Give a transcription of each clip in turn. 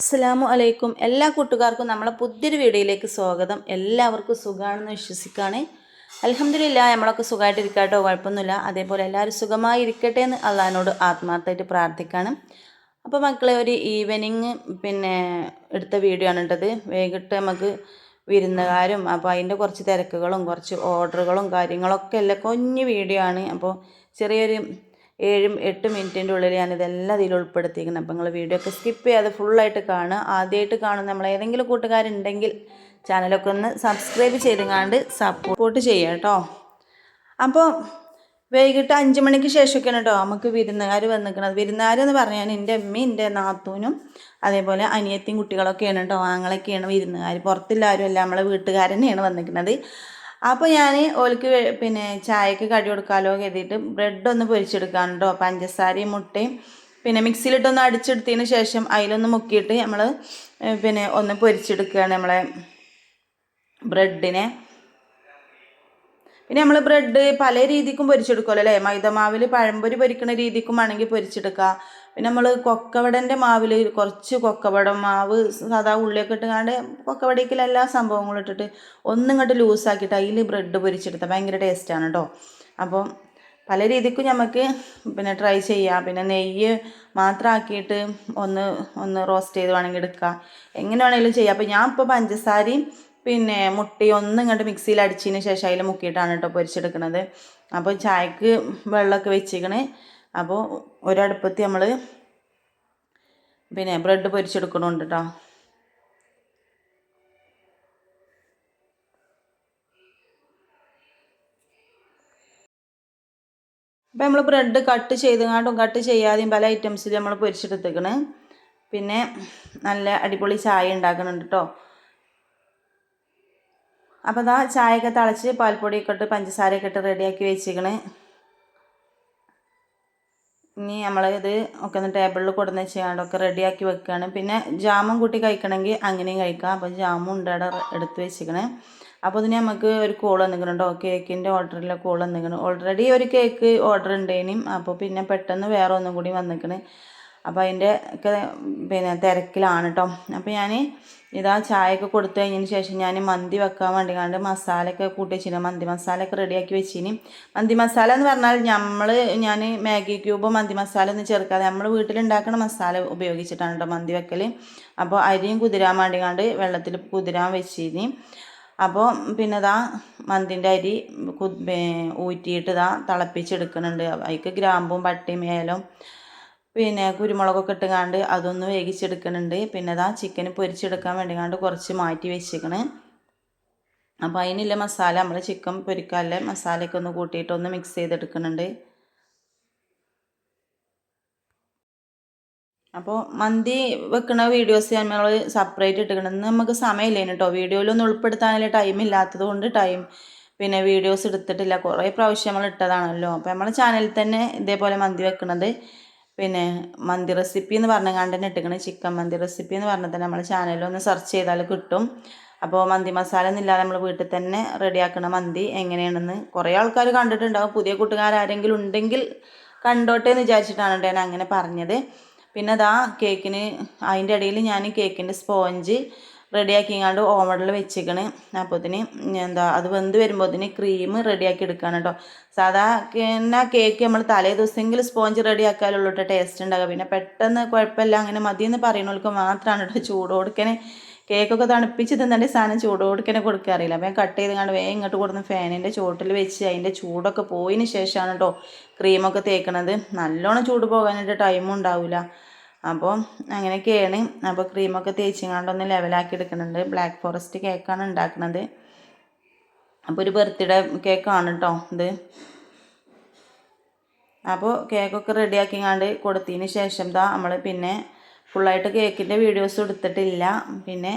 അസ്സലാമു അലൈക്കും. എല്ലാ കൂട്ടുകാർക്കും നമ്മളെ പുതിയൊരു വീഡിയോയിലേക്ക് സ്വാഗതം. എല്ലാവർക്കും സുഖമാണെന്ന് വിശ്വസിക്കുകയാണ്. അലഹമില്ല നമ്മളൊക്കെ സുഖമായിട്ടിരിക്കട്ടോ കുഴപ്പമൊന്നുമില്ല. അതേപോലെ എല്ലാവരും സുഖമായി ഇരിക്കട്ടെ എന്ന് അള്ളഹാനോട് ആത്മാർത്ഥമായിട്ട് പ്രാർത്ഥിക്കാണ്. അപ്പോൾ മക്കളെ ഒരു ഈവനിങ് പിന്നെ എടുത്ത വീഡിയോ ആണ് വൈകിട്ട് നമുക്ക് വിരുന്നുകാരും അപ്പോൾ അതിന്റെ കുറച്ച് തിരക്കുകളും കുറച്ച് ഓർഡറുകളും കാര്യങ്ങളൊക്കെ അല്ല കുഞ്ഞ് വീഡിയോ ആണ്. അപ്പോൾ ചെറിയൊരു ഏഴും എട്ട് മിനിറ്റിന്റെ ഉള്ളിൽ ഞാനിതെല്ലാം ഇതിൽ ഉൾപ്പെടുത്തിയിരിക്കുന്നത് അപ്പോൾ നിങ്ങൾ വീഡിയോ ഒക്കെ സ്കിപ്പ് ചെയ്യാതെ ഫുള്ളായിട്ട് കാണുക. ആദ്യമായിട്ട് കാണുന്ന നമ്മൾ ഏതെങ്കിലും കൂട്ടുകാരുണ്ടെങ്കിൽ ചാനലൊക്കെ ഒന്ന് സബ്സ്ക്രൈബ് ചെയ്തുങ്ങാണ്ട് സപ്പോർട്ട് ചെയ്യുക കേട്ടോ അപ്പോൾ വൈകിട്ട് അഞ്ച് മണിക്ക് ശേഷമൊക്കെയാണ് കേട്ടോ നമുക്ക് വിരുന്നുകാർ വന്നിരിക്കുന്നത്. വിരുന്നുകാരെന്ന് പറഞ്ഞാൽ എന്റെ അമ്മയും എന്റെ നാത്തൂനും അതേപോലെ അനിയത്തിയും കുട്ടികളൊക്കെയാണ് കേട്ടോ ആങ്ങളൊക്കെയാണ് വിരുന്നുകാർ. പുറത്തില്ലാരും അല്ല നമ്മളെ വീട്ടുകാരനെയാണ് വന്നിരിക്കുന്നത്. അപ്പോൾ ഞാൻ ഓൾക്ക് പിന്നെ ചായക്ക് കടി കൊടുക്കാമല്ലോ കരുതിയിട്ട് ബ്രെഡ് ഒന്ന് പൊരിച്ചെടുക്കാൻ കേട്ടോ പഞ്ചസാരയും മുട്ടയും പിന്നെ മിക്സിയിലിട്ടൊന്ന് അടിച്ചെടുത്തതിന് ശേഷം അതിലൊന്ന് മുക്കിയിട്ട് നമ്മൾ പിന്നെ ഒന്ന് പൊരിച്ചെടുക്കുകയാണ് നമ്മളെ ബ്രെഡിനെ പിന്നെ നമ്മൾ ബ്രെഡ് പല രീതിക്കും പൊരിച്ചെടുക്കുമല്ലോ അല്ലേ? മൈദമാവിൽ പഴംപൊരി പൊരിക്കുന്ന രീതിക്കും ആണെങ്കിൽ പൊരിച്ചെടുക്കുക പിന്നെ നമ്മൾ കൊക്കവടന്റെ മാവിൽ കുറച്ച് കൊക്കവടം മാവ് സാധാ ഉള്ളിയൊക്കെ ഇട്ടുകൊണ്ട് കൊക്കവടയ്ക്കിൽ എല്ലാ സംഭവങ്ങളും ഇട്ടിട്ട് ഒന്നും ഇങ്ങോട്ട് ലൂസാക്കിയിട്ട് അതിൽ ബ്രെഡ് പൊരിച്ചെടുത്താൽ ഭയങ്കര ടേസ്റ്റാണ് കേട്ടോ അപ്പോൾ പല രീതിക്കും നമുക്ക് പിന്നെ ട്രൈ ചെയ്യാം. പിന്നെ നെയ്യ് മാത്രമാക്കിയിട്ട് ഒന്ന് ഒന്ന് റോസ്റ്റ് ചെയ്ത് വേണമെങ്കിൽ എടുക്കുക എങ്ങനെ വേണമെങ്കിലും ചെയ്യാം. അപ്പോൾ ഞാൻ ഇപ്പോൾ പഞ്ചസാരയും പിന്നെ മുട്ടി ഒന്നും ഇങ്ങോട്ട് മിക്സിയിൽ അടിച്ചതിന് ശേഷം അതിൽ മുക്കിയിട്ടാണ് കേട്ടോ പൊരിച്ചെടുക്കുന്നത് അപ്പോൾ ചായക്ക് വെള്ളമൊക്കെ വെച്ചിക്കണ്. അപ്പോൾ ഒരടുപ്പത്ത് നമ്മൾ പിന്നെ ബ്രെഡ് പൊരിച്ചെടുക്കണുണ്ട് കേട്ടോ അപ്പോൾ നമ്മൾ ബ്രെഡ് കട്ട് ചെയ്തുകൊണ്ടും കട്ട് ചെയ്യാതെയും പല ഐറ്റംസിൽ നമ്മൾ പൊരിച്ചെടുത്തേക്കണ്. പിന്നെ നല്ല അടിപൊളി ചായ ഉണ്ടാക്കുന്നുണ്ട് കേട്ടോ അപ്പോൾ അതാ ചായയൊക്കെ തിളച്ച് പാൽപ്പൊടിയൊക്കെ ഇട്ട് പഞ്ചസാരയൊക്കെ ഇട്ട് റെഡിയാക്കി വെച്ചിക്കണ്. ഇനി നമ്മൾ ഇത് ഒക്കെ ഒന്ന് ടേബിളിൽ കൊടുന്ന് വെച്ചാണ്ടൊക്കെ റെഡിയാക്കി വെക്കുകയാണ് പിന്നെ ജാമും കൂട്ടി കഴിക്കണമെങ്കിൽ അങ്ങനെയും കഴിക്കാം. അപ്പോൾ ജാമും ഉണ്ട് എടുത്ത് വെച്ചിരിക്കണേ. അപ്പോൾ ഇതിന് നമുക്ക് ഒരു കോൾ വന്നിക്കണുണ്ടോ കേക്കിന്റെ ഓർഡറിലെ കോൾ വന്നിക്കണം ഓൾറെഡി ഒരു കേക്ക് ഓർഡർ ഉണ്ടേനും. അപ്പോൾ പിന്നെ പെട്ടെന്ന് വേറെ ഒന്നും കൂടി വന്നിക്കണ് അപ്പോൾ അതിന്റെ ഒക്കെ പിന്നെ തിരക്കിലാണ് കേട്ടോ അപ്പോൾ ഞാൻ ഇതാ ചായയൊക്കെ കൊടുത്തു കഴിഞ്ഞതിന് ശേഷം ഞാൻ മന്തി വെക്കാൻ വേണ്ടി കണ്ട് മസാലയൊക്കെ കൂട്ടി വെച്ചിന്. മന്തി മസാലയൊക്കെ റെഡിയാക്കി വെച്ചിന്. മന്തി മസാല എന്ന് പറഞ്ഞാൽ നമ്മൾ ഞാൻ മാഗി ക്യൂബോ മന്തി മസാല ഒന്നും ചേർക്കാതെ നമ്മൾ വീട്ടിലുണ്ടാക്കുന്ന മസാല ഉപയോഗിച്ചിട്ടാണ് കേട്ടോ മന്തി വെക്കൽ അപ്പോൾ അരിയും കുതിരാൻ വേണ്ടി കണ്ട് വെള്ളത്തിൽ കുതിരാൻ വെച്ചിന്. അപ്പോൾ പിന്നെ ഇതാ മന്തിന്റെ അരി ഊറ്റിയിട്ട് ഇതാ തിളപ്പിച്ചെടുക്കുന്നുണ്ട് അതിക്ക് ഗ്രാമ്പും പട്ടിയും ഏലം പിന്നെ കുരുമുളകൊക്കെ ഇട്ടുകാണ്ട് അതൊന്ന് വേവിച്ചെടുക്കുന്നുണ്ട് പിന്നെ അതാ ചിക്കൻ പൊരിച്ചെടുക്കാൻ വേണ്ടിക്കാണ്ട് കുറച്ച് മാറ്റി വെച്ചേക്കണ്. അപ്പോൾ അതിനുള്ള മസാല നമ്മൾ ചിക്കൻ പൊരിക്കാനുള്ള മസാലയൊക്കെ ഒന്ന് കൂട്ടിയിട്ട് ഒന്ന് മിക്സ് ചെയ്തെടുക്കുന്നുണ്ട് അപ്പോൾ മന്തി വെക്കുന്ന വീഡിയോസ് നമ്മൾ സെപ്പറേറ്റ് ഇട്ടിക്കണം നമുക്ക് സമയമില്ലേനു കേട്ടോ വീഡിയോയിലൊന്നും ഉൾപ്പെടുത്താനുള്ള ടൈം ഇല്ലാത്തത് കൊണ്ട് ടൈം പിന്നെ വീഡിയോസ് എടുത്തിട്ടില്ല. കുറേ പ്രാവശ്യം നമ്മൾ ഇട്ടതാണല്ലോ. അപ്പോൾ നമ്മളെ ചാനലിൽ തന്നെ ഇതേപോലെ മന്തി വെക്കുന്നത് പിന്നെ മന്തി റെസിപ്പി എന്ന് പറഞ്ഞങ്ങാണ്ട് തന്നെ ഇട്ടിക്കണ ചിക്കൻ മന്തി റെസിപ്പി എന്ന് പറഞ്ഞിട്ട് നമ്മൾ ചാനലിൽ ഒന്ന് സെർച്ച് ചെയ്താൽ കിട്ടും. അപ്പോൾ മന്തി മസാല എന്നില്ലാതെ നമ്മൾ വീട്ടിൽ തന്നെ റെഡിയാക്കണ മന്തി എങ്ങനെയാണെന്ന് കുറേ ആൾക്കാർ കണ്ടിട്ടുണ്ടാവും. പുതിയ കൂട്ടുകാരെങ്കിലും ഉണ്ടെങ്കിൽ കണ്ടോട്ടെ എന്ന് വിചാരിച്ചിട്ടാണ് ഞാൻ അങ്ങനെ പറഞ്ഞത്. പിന്നെ അതാ കേക്കിന് അതിന്റെ ഇടയിൽ ഞാൻ കേക്കിന്റെ സ്പോഞ്ച് റെഡിയാക്കിങ്ങാണ്ട് ഓവണിൽ വെച്ചിക്കണ്. അപ്പോത്തിന് എന്താ അത് വെന്ത് വരുമ്പോത്തിന് ക്രീം റെഡിയാക്കി എടുക്കുകയാണ് കേട്ടോ സാധാ എന്നാ കേക്ക് നമ്മൾ തലേ ദിവസമെങ്കിലും സ്പോഞ്ച് റെഡിയാക്കാലുള്ളൂ കേട്ടോ ടേസ്റ്റ് ഉണ്ടാകുക പിന്നെ പെട്ടെന്ന് കുഴപ്പമില്ല അങ്ങനെ മതിയെന്ന് പറയുന്നവർക്ക് മാത്രമാണ് കേട്ടോ ചൂട് ചൂടോടുക്കനെ കേക്കൊക്കെ തണുപ്പിച്ച് തിന്നേണ്ട സാധനം ചൂട് ചൂടോടുക്കനെ കൊടുക്കാറില്ല. അപ്പം കട്ട് ചെയ്ത് കണ്ട് വേഗം ഇങ്ങോട്ട് കൊടുന്ന് ഫാനിന്റെ ചുവട്ടിൽ വെച്ച് അതിന്റെ ചൂടൊക്കെ പോയതിന് ശേഷമാണ് കേട്ടോ ക്രീമൊക്കെ തേക്കണത്. നല്ലോണം ചൂട് പോകാനായിട്ട് ടൈമും ഉണ്ടാവില്ല അപ്പോൾ അങ്ങനെയൊക്കെയാണ്. അപ്പോൾ ക്രീമൊക്കെ തേച്ചിങ്ങാണ്ട് ഒന്ന് ലെവലാക്കി എടുക്കുന്നുണ്ട് ബ്ലാക്ക് ഫോറസ്റ്റ് കേക്കാണ് ഉണ്ടാക്കുന്നത്. അപ്പോൾ ഒരു ബർത്ത്ഡേ കേക്കാണ് കേട്ടോ ഇത്. അപ്പോൾ കേക്കൊക്കെ റെഡിയാക്കിങ്ങാണ്ട് കൊടുത്തതിന് ശേഷം ദാ നമ്മൾ പിന്നെ ഫുള്ളായിട്ട് കേക്കിന്റെ വീഡിയോസ് എടുത്തിട്ടില്ല. പിന്നെ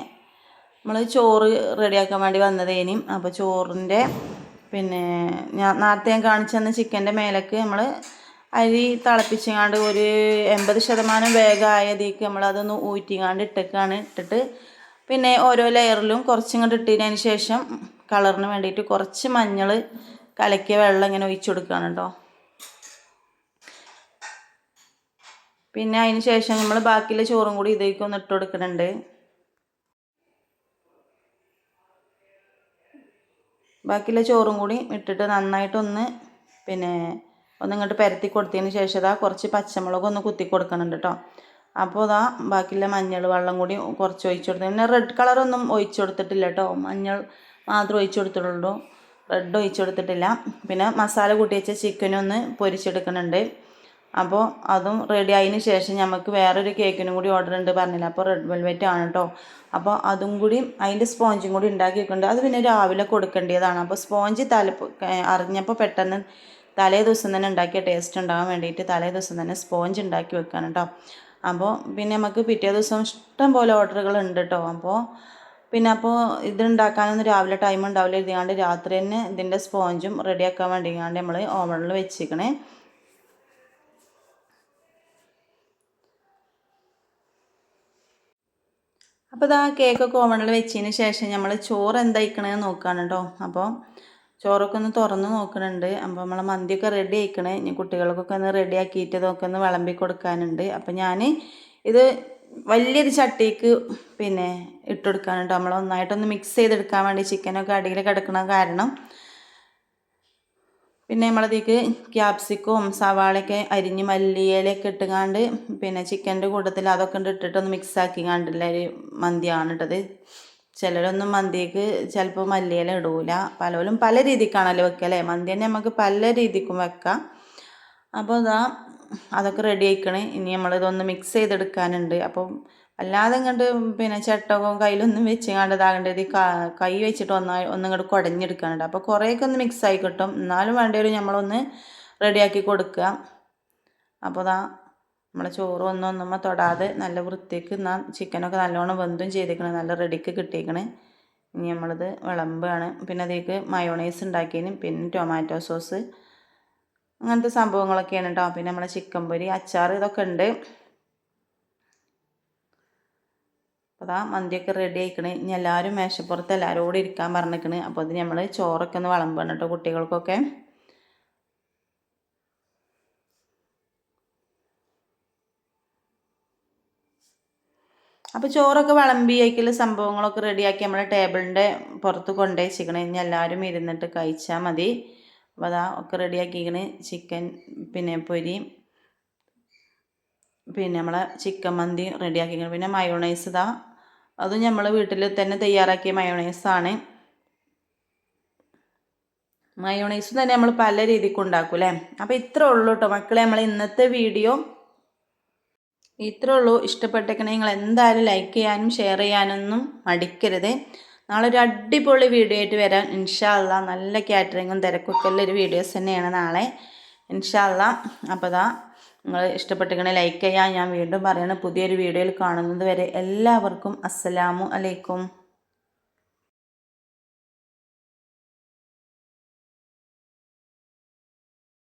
നമ്മൾ ചോറ് റെഡിയാക്കാൻ വേണ്ടി വന്നതേനും. അപ്പോൾ ചോറിന്റെ പിന്നെ ഞാൻ നേരത്തെ ഞാൻ കാണിച്ചു തന്ന ചിക്കന്റെ മേലേക്ക് നമ്മൾ അരി തിളപ്പിച്ചങ്ങാണ്ട് ഒരു എൺപത് ശതമാനം വേഗമായതേക്ക് നമ്മളതൊന്ന് ഊറ്റിങ്ങാണ്ട് ഇട്ടേക്കാണ്. ഇട്ടിട്ട് പിന്നെ ഓരോ ലെയറിലും കുറച്ചിങ്ങോട്ട് ഇട്ടതിന് ശേഷം കളറിന് വേണ്ടിയിട്ട് കുറച്ച് മഞ്ഞൾ കലക്കിയ വെള്ളം ഇങ്ങനെ ഒഴിച്ചു കൊടുക്കുകയാണ് കേട്ടോ പിന്നെ അതിന് ശേഷം നമ്മൾ ബാക്കിയുള്ള ചോറും കൂടി ഇതിലേക്ക് ഒന്ന് ഇട്ട് കൊടുക്കുന്നുണ്ട് ബാക്കിയുള്ള ചോറും കൂടി ഇട്ടിട്ട് നന്നായിട്ടൊന്ന് പിന്നെ ഒന്ന് ഇങ്ങോട്ട് പരത്തി കൊടുത്തതിന് ശേഷം ഇതാ കുറച്ച് പച്ചമുളക് ഒന്ന് കുത്തി കൊടുക്കുന്നുണ്ട് കേട്ടോ അപ്പോൾ ഇതാ ബാക്കിയുള്ള മഞ്ഞൾ വെള്ളം കൂടി കുറച്ച് ഒഴിച്ചു കൊടുത്തു പിന്നെ റെഡ് കളറൊന്നും ഒഴിച്ചു കൊടുത്തിട്ടില്ല കേട്ടോ മഞ്ഞൾ മാത്രം ഒഴിച്ചു കൊടുത്തിട്ടുള്ളൂ. റെഡ് ഒഴിച്ചു കൊടുത്തിട്ടില്ല. പിന്നെ മസാല കൂട്ടി വെച്ച ചിക്കനൊന്ന് പൊരിച്ചെടുക്കുന്നുണ്ട് അപ്പോൾ അതും റെഡി ആയതിന് ശേഷം നമുക്ക് വേറൊരു കേക്കിനും കൂടി ഓർഡർ ഉണ്ട് പറഞ്ഞില്ല? അപ്പോൾ റെഡ് വെൽവെറ്റ് ആണ് കേട്ടോ അപ്പോൾ അതും കൂടി അതിന്റെ സ്പോഞ്ചും കൂടി ഉണ്ടാക്കി വെക്കുന്നുണ്ട് അത് പിന്നെ രാവിലെ കൊടുക്കേണ്ടതാണ്. അപ്പോൾ സ്പോഞ്ച് തലപ്പ് അറിഞ്ഞപ്പോൾ പെട്ടെന്ന് തലേ ദിവസം തന്നെ ഉണ്ടാക്കിയ ടേസ്റ്റ് ഉണ്ടാകാൻ വേണ്ടിയിട്ട് തലേ ദിവസം തന്നെ സ്പോഞ്ച് ഉണ്ടാക്കി വെക്കാൻ കേട്ടോ അപ്പോൾ പിന്നെ നമുക്ക് പിറ്റേ ദിവസം ഇഷ്ടം പോലെ ഓർഡറുകൾ ഉണ്ട് കേട്ടോ അപ്പോൾ പിന്നെ അപ്പോൾ ഇതുണ്ടാക്കാനൊന്നും രാവിലെ ടൈം ഉണ്ടാവില്ല. ഇരുന്നാണ്ട് രാത്രി തന്നെ ഇതിന്റെ സ്പോഞ്ചും റെഡിയാക്കാൻ വേണ്ടിങ്ങാണ്ട് നമ്മൾ ഓവണിൽ വെച്ചിരിക്കണേ അപ്പോൾ ഇതാ കേക്കൊക്കെ ഓവണിൽ വെച്ചതിന് ശേഷം നമ്മൾ ചോറ് എന്തായിക്കണേന്ന് നോക്കുകയാണ് കേട്ടോ അപ്പോൾ ചോറൊക്കെ ഒന്ന് തുറന്ന് നോക്കുന്നുണ്ട് അപ്പോൾ നമ്മളെ മന്തിയൊക്കെ റെഡി ആയിക്കണേ. ഇനി കുട്ടികൾക്കൊക്കെ ഒന്ന് റെഡി ആക്കിയിട്ട് ഇതൊക്കെ ഒന്ന് വിളമ്പി കൊടുക്കാനുണ്ട്. അപ്പോൾ ഞാൻ ഇത് വലിയൊരു ചട്ടിക്ക് പിന്നെ ഇട്ടുകൊടുക്കാനുണ്ട് നമ്മൾ ഒന്നായിട്ടൊന്ന് മിക്സ് ചെയ്തെടുക്കാൻ വേണ്ടി ചിക്കനൊക്കെ അടിയിൽ കിടക്കണ കാരണം. പിന്നെ നമ്മളതിലേക്ക് ക്യാപ്സിക്കവും സവാളയൊക്കെ അരിഞ്ഞ് മല്ലിയിലൊക്കെ ഇട്ടുകാണ്ട് പിന്നെ ചിക്കന്റെ കൂട്ടത്തിൽ അതൊക്കെ ഇട്ടിട്ടൊന്ന് മിക്സ് ആക്കി കണ്ടില്ല ഒരു മന്തിയാണ് ഇട്ടത്. ചിലരൊന്നും മന്തിക്ക് ചിലപ്പോൾ മല്ലിയില ഇടൂല. പലരും പല രീതിക്കാണല്ലോ വെക്കുക അല്ലേ മന്തി തന്നെ നമുക്ക് പല രീതിക്കും വെക്കാം. അപ്പോൾ ഇതാ അതൊക്കെ റെഡി ആയിക്കണേ. ഇനി നമ്മളിതൊന്ന് മിക്സ് ചെയ്തെടുക്കാനുണ്ട്. അപ്പം അല്ലാതെ ഇങ്ങോട്ട് പിന്നെ ചട്ടകവും കയ്യിലൊന്നും വെച്ച് കണ്ട് ഇതാകേണ്ടത് കൈ വെച്ചിട്ട് ഒന്നാ ഒന്നിങ്ങോട്ട് കുടഞ്ഞെടുക്കാനുണ്ട്. അപ്പോൾ കുറേയൊക്കെ ഒന്ന് മിക്സ് ആയി കിട്ടും. എന്നാലും വേണ്ടി നമ്മളൊന്ന് റെഡിയാക്കി കൊടുക്കുക. അപ്പോൾ ഇതാ നമ്മളെ ചോറ് ഒന്നും തൊടാതെ നല്ല വൃത്തിക്ക് എന്നാൽ ചിക്കനൊക്കെ നല്ലോണം വെന്തും ചെയ്തേക്കണേ. നല്ല റെഡിക്ക് കിട്ടിയേക്കണേ. ഇനി നമ്മളിത് വിളമ്പാണ്. പിന്നെ അതിലേക്ക് മയോണൈസ് ഉണ്ടാക്കിയതിനും പിന്നെ ടൊമാറ്റോ സോസ് അങ്ങനത്തെ സംഭവങ്ങളൊക്കെയാണ് കേട്ടോ പിന്നെ നമ്മളെ ചിക്കൻ പൊരി അച്ചാർ ഇതൊക്കെ ഉണ്ട് അപ്പോൾ അതാ മന്തിയൊക്കെ റെഡി ആയിക്കണേ. ഇനി എല്ലാവരും മേശപ്പുറത്ത് എല്ലാവരോടും ഇരിക്കാൻ പറഞ്ഞിരിക്കണേ അപ്പോൾ അത് നമ്മൾ ചോറൊക്കെ ഒന്ന് വിളമ്പാണ് കേട്ടോ കുട്ടികൾക്കൊക്കെ. അപ്പോൾ ചോറൊക്കെ വിളമ്പി അയക്കൽ സംഭവങ്ങളൊക്കെ റെഡിയാക്കി നമ്മൾ ടേബിളിന്റെ പുറത്ത് കൊണ്ടുപോയി ചിക്കൻ ഇനി എല്ലാവരും ഇരുന്നിട്ട് കഴിച്ചാൽ മതി. അപ്പോൾ അതാ ഒക്കെ റെഡിയാക്കിക്കണ്. ചിക്കൻ പിന്നെ പൊരി പിന്നെ നമ്മളെ ചിക്കൻ മന്തി റെഡിയാക്കിക്കണം. പിന്നെ മയോണൈസ് ഇതാ. അതും നമ്മൾ വീട്ടിൽ തന്നെ തയ്യാറാക്കിയ മയോണൈസാണ് മയോണൈസ് തന്നെ നമ്മൾ പല രീതിക്ക് ഉണ്ടാക്കും അല്ലേ? അപ്പോൾ ഇത്രേ ഉള്ളൂ കേട്ടോ മക്കളെ നമ്മൾ ഇന്നത്തെ വീഡിയോ ഇത്രേ ഉള്ളൂ ഇഷ്ടപ്പെട്ടേക്കണേ. നിങ്ങൾ എന്തായാലും ലൈക്ക് ചെയ്യാനും ഷെയർ ചെയ്യാനൊന്നും മടിക്കരുത്. നാളെ ഒരു അടിപൊളി വീഡിയോ ആയിട്ട് വരാം. ഇൻഷാല്ല നല്ല കാറ്ററിങ്ങും തിരക്കൊക്കെ ഉള്ള ഒരു വീഡിയോസ് തന്നെയാണ് നാളെ. ഇൻഷാല്ല അപ്പോൾ അതാ നിങ്ങൾ ഇഷ്ടപ്പെട്ടിരിക്കണേ ലൈക്ക് ചെയ്യാൻ. ഞാൻ വീണ്ടും പറയണം പുതിയൊരു വീഡിയോയിൽ കാണുന്നത് വരെ എല്ലാവർക്കും അസ്സലാമു അലൈക്കും.